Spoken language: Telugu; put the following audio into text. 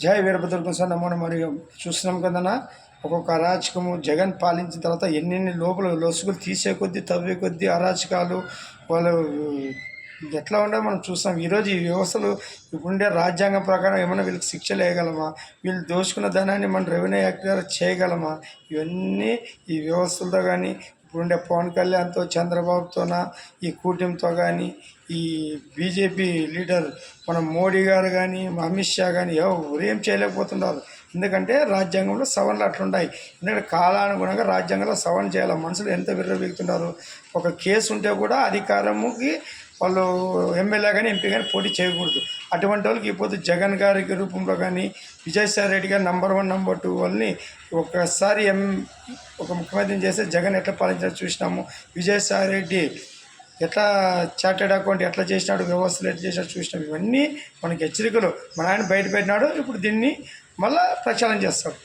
జయ వీరభద్ర సార్ నమో మరియు చూస్తున్నాం కదనా ఒక్కొక్క అరాచకము జగన్ పాలించిన తర్వాత ఎన్నెన్ని లోపల లొసుగులు తీసే కొద్దీ తవ్వే కొద్దీ అరాచకాలు వాళ్ళు ఎట్లా ఉండే మనం చూస్తాం ఈరోజు ఈ వ్యవస్థలు ఇప్పుడుండే రాజ్యాంగం ప్రకారం ఏమైనా వీళ్ళకి శిక్షలు వేయగలమా వీళ్ళు దోచుకున్న ధనాన్ని మనం రెవెన్యూ యాక్ట్ ద్వారా చేయగలమా? ఇవన్నీ ఈ వ్యవస్థలతో కానీ ఇప్పుడుండే పవన్ కళ్యాణ్తో చంద్రబాబుతోన ఈ కూటమితో కానీ ఈ బీజేపీ లీడర్ మన మోడీ గారు కానీ అమిత్ షా కానీ ఎవరు ఏం చేయలేకపోతున్నారు. ఎందుకంటే రాజ్యాంగంలో సవరణలు అట్లుంటాయి ఎందుకంటే కాలానుగుణంగా రాజ్యాంగంలో సవరణ చేయాలి. మనుషులు ఎంత విర్రవీగుతున్నారు. ఒక కేసు ఉంటే కూడా అధికారముకి వాళ్ళు ఎమ్మెల్యే కానీ ఎంపీ కానీ పోటీ చేయకూడదు. అటువంటి వాళ్ళకి ఇప్పుడు జగన్ గారి రూపంలో కానీ విజయసాయి రెడ్డి గారు నంబర్ వన్ నంబర్ టూ వాళ్ళని ఒకసారి ఎం ఒక ముఖ్యమంత్రిని చేస్తే జగన్ ఎట్లా పాలించాలో చూసినాము. విజయసాయి రెడ్డి ఎట్లా చార్టెడ్ అకౌంట్ ఎట్లా చేసినాడు వ్యవస్థలు ఎట్లా చేసినాడు చూసినాం ఇవన్నీ మనకి హెచ్చరికలు. మన ఆయన బయట పెట్టినాడు ఇప్పుడు దీన్ని మళ్ళా ప్రచారం చేస్తాడు.